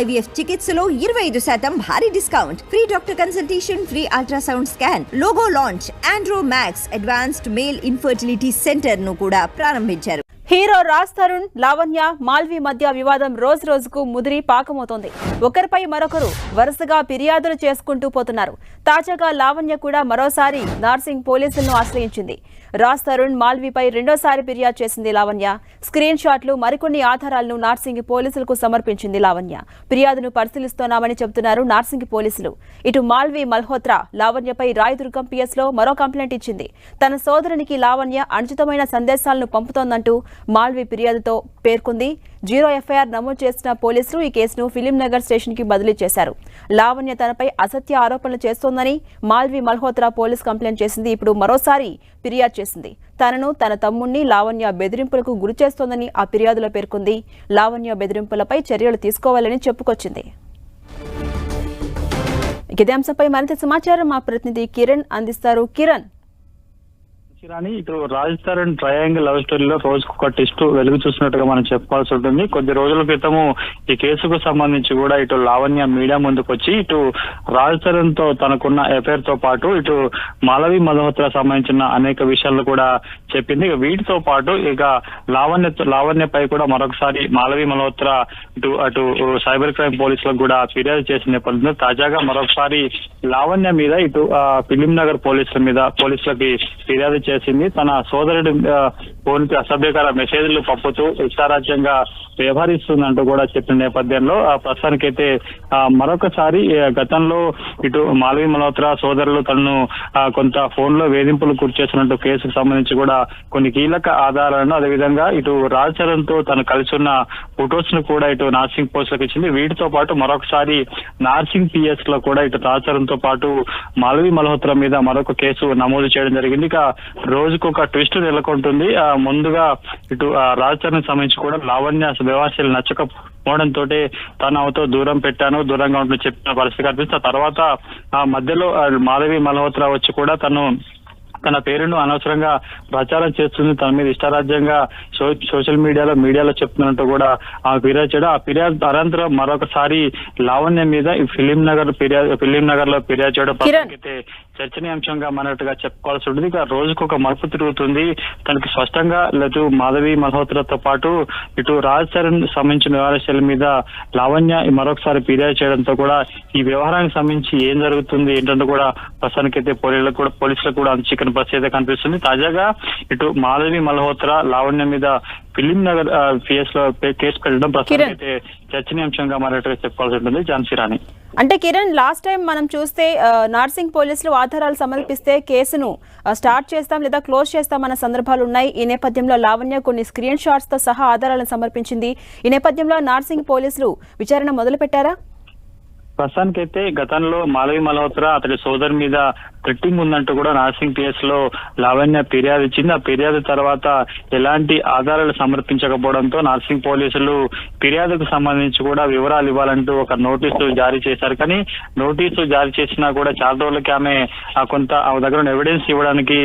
IVF చికిత్సలో ఇరవై ఐదు శాతం భారీ discount. Free doctor consultation free ultrasound scan logo launch Andro Max advanced male infertility సెంటర్ను కూడా ప్రారంభించారు. హీరో రాజ్ తరుణ్ లావణ్య మాల్వి మధ్య వివాదం రోజు రోజుకు ముదిరి పాకమవుతోంది. ఒకరిపై మరొకరు వరుసగా ఫిర్యాదులు చేసుకుంటూ పోతున్నారు. తాజాగా లావణ్య కూడా మరోసారి నార్సింగ్ పోలీసులను ఆశ్రయించింది. రాజ్ తరుణ్ మాల్వీపై రెండోసారి ఫిర్యాదు చేసింది లావణ్య. స్క్రీన్ షాట్లు మరికొన్ని ఆధారాలను నార్సింగ్ పోలీసులకు సమర్పించింది లావణ్య. ఫిర్యాదును పరిశీలిస్తున్నామని చెబుతున్నారు నార్సింగ్ పోలీసులు. ఇటు మాల్వీ మల్హోత్రా లావణ్యపై రాయదుర్గం పిఎస్లో మరో కంప్లైంట్ ఇచ్చింది. తన సోదరునికి లావణ్య అనుచితమైన సందేశాలను పంపుతోందంటూ మాల్వీ ఫిర్యాదుతో పేర్కొంది. జీరో ఎఫ్ఐఆర్ నమోదు చేసిన పోలీసులు ఈ కేసును ఫిలిం నగర్ స్టేషన్కి బదిలీ చేశారు. లావణ్య తనపై అసత్య ఆరోపణలు చేస్తోందని మాల్వి మల్హోత్రా పోలీస్ కంప్లైంట్ చేసింది. ఇప్పుడు మరోసారి ఫిర్యాదు చేసింది. తనను తన తమ్ముణ్ణి లావణ్య బెదిరింపులకు గురి చేస్తోందని ఆ ఫిర్యాదులో పేర్కొంది. లావణ్య బెదిరింపులపై చర్యలు తీసుకోవాలని చెప్పుకొచ్చింది. ఇక ఇదే అంశంపై మరింత సమాచారం మా ప్రతినిధి కిరణ్ అందిస్తారు. కిరణ్ చిరాని ఇటు రాజ్ తరుణ్ ట్రయాంగిల్ లవ్ స్టోరీలో రోజుకు ఒక టెస్ట్ వెలుగు చూసినట్టుగా మనం చెప్పాల్సి ఉంటుంది. కొద్ది రోజుల క్రితము ఈ కేసుకు సంబంధించి కూడా ఇటు లావణ్య మీడియా ముందుకు వచ్చి ఇటు రాజ్తో తనకున్న ఎఫైర్తో పాటు ఇటు మాలవి మల్హోత్రా సంబంధించిన అనేక విషయాలు కూడా చెప్పింది. ఇక వీటితో పాటు ఇక లావణ్య లావణ్యపై కూడా మరొకసారి మాలవి మల్హోత్రా ఇటు అటు సైబర్ క్రైమ్ పోలీసులకు కూడా ఫిర్యాదు చేసిన నేపథ్యంలో తాజాగా మరొకసారి లావణ్య మీద ఇటు ఫిలిం నగర్ పోలీసుల మీద పోలీసులకి ఫిర్యాదు చేసింది. తన సోదరుడి ఫోన్కి అసభ్యకర మెసేజ్లు పంపుతూ ఇష్టారాజ్యంగా వ్యవహరిస్తుందంటూ కూడా చెప్పిన నేపథ్యంలో ప్రస్తుతానికైతే మరొకసారి గతంలో ఇటు మాలవి మల్హోత్రా సోదరులు తనను కొంత ఫోన్లో వేధింపులు గురిచేసినట్టు కేసుకు సంబంధించి కూడా కొన్ని కీలక ఆధారాలను అదేవిధంగా ఇటు రాజ్ చరణ్తో తను కలిసి ఉన్న ఫొటోస్ను కూడా ఇటు నార్సింగ్ పోస్టులకు ఇచ్చింది. వీటితో పాటు మరొకసారి నార్సింగ్ పిఎస్లో కూడా ఇటు రాజ్ చరణ్తో పాటు మాలవి మల్హోత్రా మీద మరొక కేసు నమోదు చేయడం జరిగింది. ఇక రోజుకు ఒక ట్విస్ట్ నెలకొంటుంది. ఆ, ముందుగా ఇటు ఆ, రాజ్ చరణ్ సంబంధించి కూడా లావణ్య వ్యవహారాలు నచ్చకపోవడంతో తను అవతో దూరం పెట్టాను దూరంగా ఉంటూ చెప్పిన పరిస్థితి కనిపిస్తుంది. ఆ తర్వాత ఆ మధ్యలో మాధవి మల్హోత్రా వచ్చి కూడా తను తన పేరును అనవసరంగా ప్రచారం చేస్తుంది. తన మీద ఇష్టారాజ్యంగా సోషల్ మీడియాలో మీడియాలో చెప్తున్నట్టు కూడా ఆ ఫిర్యాదు చేయడం. ఆ ఫిర్యాదు అనంతరం మరొకసారి లావణ్య మీద ఫిలిం నగర్ ఫిర్యాదు ఫిలిం నగర్లో ఫిర్యాదు చేయడం చర్చనీయాంశంగా మనట్టుగా చెప్పుకోవాల్సి ఉంటుంది. ఇక రోజుకు ఒక మలుపు తిరుగుతుంది. తనకి స్పష్టంగా లేదు మాధవి మల్హోత్రతో పాటు ఇటు రాజ్ చరణ్ సంబంధించిన వ్యవహారాల మీద లావణ్య మరొకసారి ఫిర్యాదు చేయడంతో కూడా ఈ వ్యవహారానికి సంబంధించి ఏం జరుగుతుంది ఏంటంటే కూడా ప్రస్తుతానికైతే పోలీసులకు కూడా పోలీసులకు కూడా చికెన్ పరిస్థితి కనిపిస్తుంది. తాజాగా ఇటు మాధవి మల్హోత్రా లావణ్య మీద ఫిలిం నగర్ పిఎస్లో కేసు పెట్టడం ప్రస్తుతానికైతే చర్చనీయాంశంగా మారేట్టుగా చెప్పుకోవాల్సి ఉంటుంది ఝాన్సీ రాణి అంటే కిరణ్ లాస్ట్ టైం మనం చూస్తే నార్సింగ్ పోలీసులు ఆధారాలు సమర్పిస్తే కేసును స్టార్ట్ చేస్తాం లేదా క్లోజ్ చేస్తామన్న సందర్భాలు ఉన్నాయి. ఈ నేపథ్యంలో లావణ్య కొన్ని స్క్రీన్ షాట్స్తో సహా ఆధారాలను సమర్పించింది. ఈ నేపథ్యంలో నార్సింగ్ పోలీసులు విచారణ మొదలుపెట్టారా? ప్రస్తుతానికైతే గతంలో మాలవి మల్హోత్రా అతడి సోదరు మీద థ్రెట్టింగ్ ఉందంటూ కూడా నాసింగ్లో లావణ్య ఫిర్యాదు ఇచ్చింది. ఆ ఫిర్యాదు తర్వాత ఎలాంటి ఆధారాలు సమర్పించకపోవడంతో నార్సింగ్ పోలీసులు ఫిర్యాదుకు సంబంధించి కూడా వివరాలు ఇవ్వాలంటూ ఒక నోటీసు జారీ చేశారు. కానీ నోటీసు జారీ చేసినా కూడా చాలా రోజులకి ఆమె కొంత ఆ దగ్గర ఎవిడెన్స్ ఇవ్వడానికి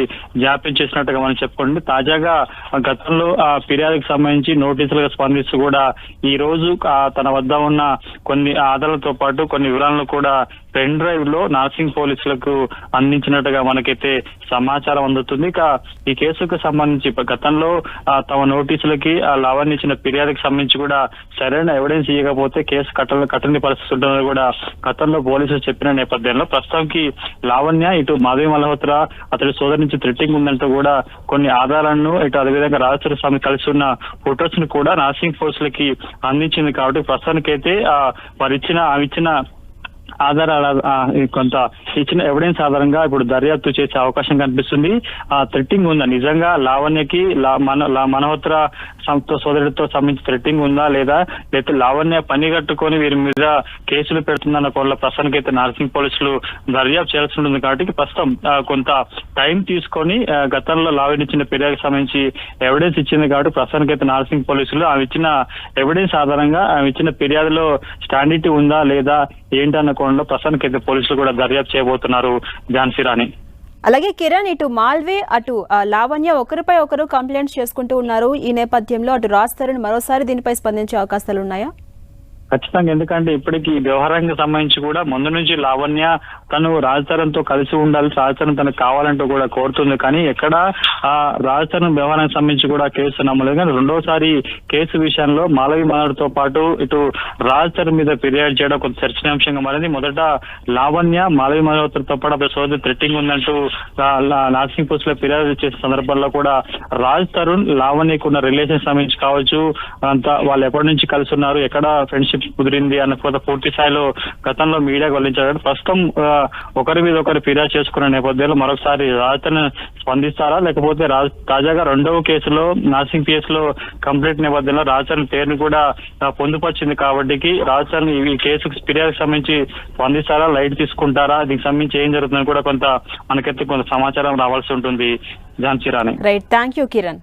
జాప్యం చేసినట్టుగా మనం చెప్పుకోండి. తాజాగా గతంలో ఆ ఫిర్యాదుకు సంబంధించి నోటీసులుగా స్పందిస్తూ కూడా ఈ రోజు ఆ తన వద్ద ఉన్న కొన్ని ఆధారాలతో పాటు కొన్ని వివరాలను కూడా పెన్ డ్రైవ్లో నార్సింగ్ పోలీసులకు అందించినట్టుగా మనకైతే సమాచారం అందుతుంది. ఇక ఈ కేసుకు సంబంధించి గతంలో ఆ, తమ నోటీసులకి ఆ లావణ్య ఇచ్చిన ఫిర్యాదుకి సంబంధించి కూడా సరైన ఎవిడెన్స్ ఇవ్వకపోతే కేసు కట్టని కట్టని పరిస్థితి ఉంటుందని కూడా గతంలో పోలీసులు చెప్పిన నేపథ్యంలో ప్రస్తుతానికి లావణ్య ఇటు మాధవి మల్హోత్రా అతడి సోదరు నుంచి థ్రెట్టింగ్ ఉందంటూ కూడా కొన్ని ఆధారాలను ఇటు అదేవిధంగా రాజేశ్వర స్వామి కలిసి ఉన్న ఫొటోస్ను కూడా నాసింగ్ ఫోర్స్ లకి అందించింది. కాబట్టి ప్రస్తుతానికైతే ఆ, వారిచ్చిన ఆమె ఇచ్చిన ఆధారాల కొంత ఇచ్చిన ఎవిడెన్స్ ఆధారంగా ఇప్పుడు దర్యాప్తు చేసే అవకాశం కనిపిస్తుంది. ఆ థ్రెట్టింగ్ ఉందా? నిజంగా లావణ్యకి లా- మన లా- మనోహత్ర సంస్థ సోదరుడితో సంబంధించి థ్రెట్టింగ్ ఉందా లేదా? లేకపోతే లావణ్య పని కట్టుకొని వీరి మీద కేసులు పెడుతుందన్న కోళ్ళ ప్రస్తుతానికి అయితే నార్సింగ్ పోలీసులు దర్యాప్తు చేయాల్సి ఉంటుంది కాబట్టి ప్రస్తుతం కొంత టైం తీసుకొని గతంలో లావెన్ ఇచ్చిన ఫిర్యాదుకు సంబంధించి ఎవిడెన్స్ ఇచ్చింది కాబట్టి ప్రస్తుతానికి అయితే నార్సింగ్ పోలీసులు ఆమె ఇచ్చిన ఎవిడెన్స్ ఆధారంగా ఆమె ఇచ్చిన ఫిర్యాదులో స్టాండిటీ ఉందా లేదా ఏంటన్న కోణంలో ప్రస్తుతానికి అయితే పోలీసులు కూడా దర్యాప్తు చేయబోతున్నారు ఝాన్సీ రాణి. అలాగే కిరణ్ ఇటు మాల్వే అటు ఆ, లావణ్య ఒకరిపై ఒకరు కంప్లైంట్స్ చేసుకుంటూ ఉన్నారు. ఈ నేపథ్యంలో అటు రాజ్ తరుణ్ మరోసారి దీనిపై స్పందించే అవకాశాలు ఉన్నాయా ఖచ్చితంగా. ఎందుకంటే ఇప్పటికి వ్యవహారానికి సంబంధించి కూడా ముందు నుంచి లావణ్య తను రాజతరంతో కలిసి ఉండాలి రాజతరం తనకు కావాలంటూ కూడా కోరుతుంది. కానీ ఎక్కడ ఆ రాజతరం వ్యవహారానికి సంబంధించి కూడా కేసు నమ్మలేదు కానీ రెండోసారి కేసు విషయంలో మాలవి మనోహర్తో పాటు ఇటు రాజతరం మీద ఫిర్యాదు చేయడం కొంత చర్చనీయాంశంగా మారింది. మొదట లావణ్య మాలవి మనోహర్తో పాటు అప్పుడు సోదరి థ్రెట్టింగ్ ఉందంటూ నాసింగ్ పోస్ట్లో ఫిర్యాదు చేసిన సందర్భంలో కూడా రాజ్ తరుణ్ లావణ్యకు ఉన్న రిలేషన్ సంబంధించి కావచ్చు అంతా వాళ్ళు ఎప్పటి నుంచి కలిసి ఉన్నారు ఎక్కడ ఫ్రెండ్షిప్ కుదిరింది అన్న కొంత పూర్తి స్థాయిలో గతంలో మీడియా వెల్లించారు. ప్రస్తుతం ఒకరి మీద ఒకరు ఫిర్యాదు చేసుకున్న నేపథ్యంలో మరొకసారి రాజధాని స్పందిస్తారా? లేకపోతే తాజాగా రెండవ కేసులో నాసింగ్ కేసులో కంప్లీట్ నేపథ్యంలో రాజధాని పేరును కూడా పొందుపరిచింది కాబట్టి రాజధాని ఈ కేసుకు ఫిర్యాదుకు సంబంధించి స్పందిస్తారా? లైట్ తీసుకుంటారా? దీనికి సంబంధించి ఏం జరుగుతుందని కూడా కొంత మనకైతే కొంత సమాచారం రావాల్సి ఉంటుంది. Jhansi Rani. Right thank you Kiran